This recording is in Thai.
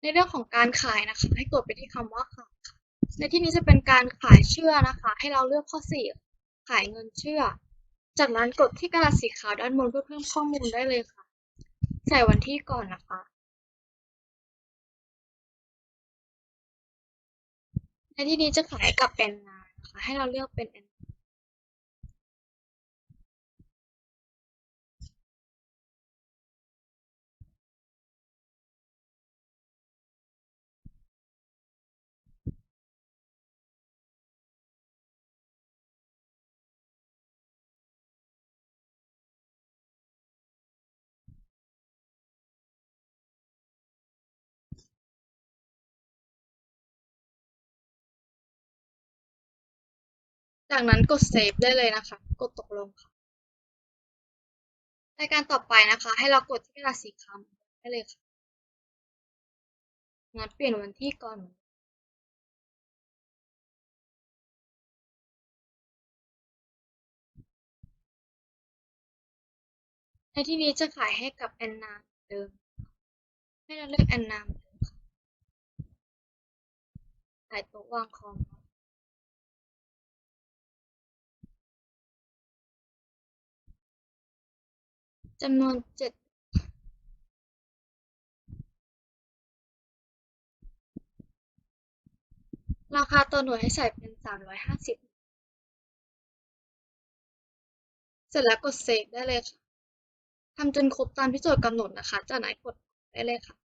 ในเรื่องของการขายนะคะ ให้กดไปที่คำว่าขายในที่นี้จะเป็นการขายเชื่อนะคะ ให้เราเลือกข้อสี่ขายเงินเชื่อ จากนั้นกดที่กระดาษสีขาวด้านบนเพื่อเพิ่มข้อมูลได้เลยค่ะ ใส่วันที่ก่อนนะคะ ในที่นี้จะขายกับแอนนานะคะ ให้เราเลือกเป็น จากนั้นกดเซฟได้เลยนะคะ กดตกลงค่ะรายการต่อไปนะคะ ให้เรากดที่กราษสีขาวได้เลยค่ะงั้นเปลี่ยนวันที่ก่อนในที่นี้จะขายให้กับแอนนาเหมือนเดิม ให้เราเลือกแอนนาเหมือนเดิมค่ะขายต๊ะวางของ จำนวนเจ็ดราคาต่อหน่วยให้ใส่เป็นสามร้อยห้าสิบเสร็จแล้วกดเซฟได้เลยค่ะทำจนครบตามที่โจทย์กำหนดนะคะ จากนั้นกดได้เลยค่ะ